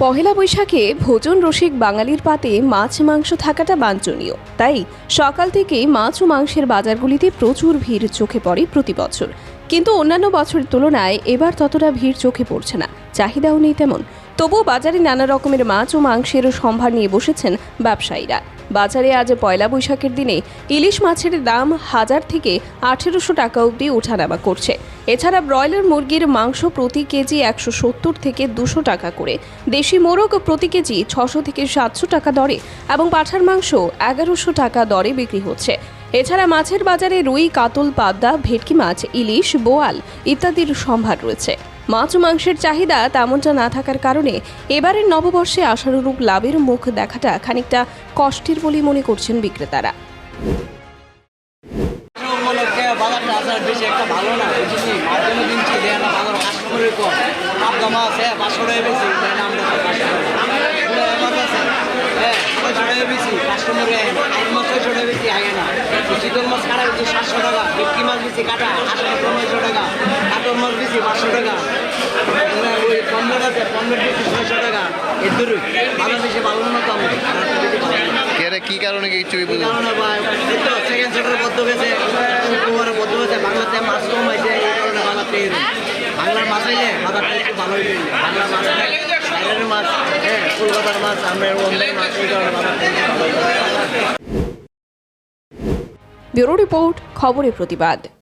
পহেলা বৈশাখে ভোজন রসিক বাঙালির পাতে মাছ মাংস থাকাটা বাঞ্ছনীয়। তাই সকাল থেকে মাছ ও মাংসের বাজারগুলিতে প্রচুর ভিড় চোখে পড়ে প্রতি বছর। কিন্তু অন্যান্য বছরের তুলনায় এবার ততটা ভিড় চোখে পড়ছে না। চাহিদাও নেই তেমন। তবুও বাজারে নানা রকমের মাছ ও মাংসের সম্ভার নিয়ে বসেছেন ব্যবসায়ীরা। বাজারে আজ পয়লা বৈশাখের দিনে ইলিশ মাছের দাম হাজার থেকে আঠেরোশো টাকা অবধি ওঠানামা করছে। এছাড়া ব্রয়লার মুরগির মাংস প্রতি কেজি একশো সত্তর থেকে দুশো টাকা করে। দেশি মোরগ প্রতি কেজি ছশো থেকে সাতশো টাকা দরে এবং পাঠার মাংস এগারোশো টাকা দরে বিক্রি হচ্ছে। এছাড়া মাছের বাজারে রুই, কাতল, পাবদা, ভেটকি মাছ, ইলিশ, বোয়াল ইত্যাদির সম্ভার রয়েছে। মাছ মাংসের চাহিদা তেমনটা না থাকার কারণে এবারের নববর্ষে আশানুরূপ লাভের মুখ দেখাটা খানিকটা কষ্টের বলে মনে করছেন বিক্রেতারা। পাবদা মাছ হ্যাঁ কাছে হ্যাঁ চিতল কাটা সাতশো টাকা, ভেটকি মাছ বেশি কাটা আটশো নয়শো টাকা, কাতল মাছ বেশি পাঁচশো টাকা। কেরে কি কারণে কিছু বদ্ধ গেছে, বদ্ধ গেছে, বাংলাতে মাছ কম হয়েছে, এই কারণে বাংলাতে বাংলার মাছ হইলে বাজারটা একটু ভালো হইবে। বাংলার মাছ বাইরের মাছ হ্যাঁ কলকাতার মাছ আমরা অন্যের মাছ এই কারণে বাজারটা একটু ভালো হইবে। ব্যুরো রিপোর্ট খবরের প্রতিবাদ।